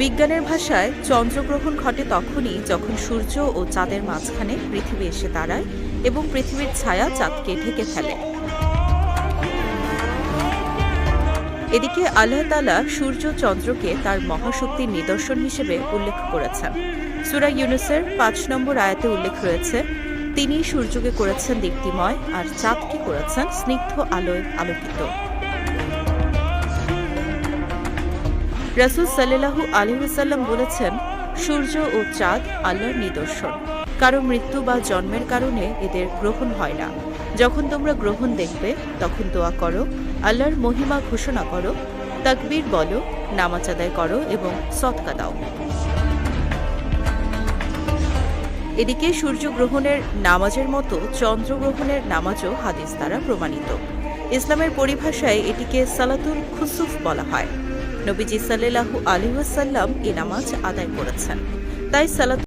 বিজ্ঞানের ভাষায় চন্দ্রগ্রহণ ঘটে তখনই যখন সূর্য ও চাঁদের মাঝখানে পৃথিবী এসে দাঁড়ায় এবং পৃথিবীর ছায়া চাঁদকে ঢেকে ফেলে। এদিকে আল্লাহ তালা সূর্য চন্দ্রকে তার মহাশক্তির নিদর্শন হিসেবে উল্লেখ করেছেন। সুরা ইউনুসের পাঁচ নম্বর আয়াতে উল্লেখ রয়েছে তিনি সূর্যকে করেছেন দীপ্তিময় আর চাঁদকে করেছেন স্নিগ্ধ আলোয় আলোকিত। রাসুল সাল্লাহু আলহিসাল্লাম বলেছেন, সূর্য ও চাঁদ আল্লাহর নিদর্শন। কারও মৃত্যু বা জন্মের কারণে এদের গ্রহণ হয় না। যখন তোমরা গ্রহণ দেখবে, তখন দোয়া করো, আল্লাহর মহিমা ঘোষণা করো, তাকবীর বলো, নামাজ আদায় করো এবং সৎকা দাও। এদিকে সূর্যগ্রহণের নামাজের মতো চন্দ্রগ্রহণের নামাজও হাদিস দ্বারা প্রমাণিত। ইসলামের পরিভাষায় এটিকে সালাতুল খুসুফ বলা হয়। নবীজি সাল্লাল্লাহু আলী ওয়াসাল্লাম এ নামাজ আদায় করেছেন। তাই সালাত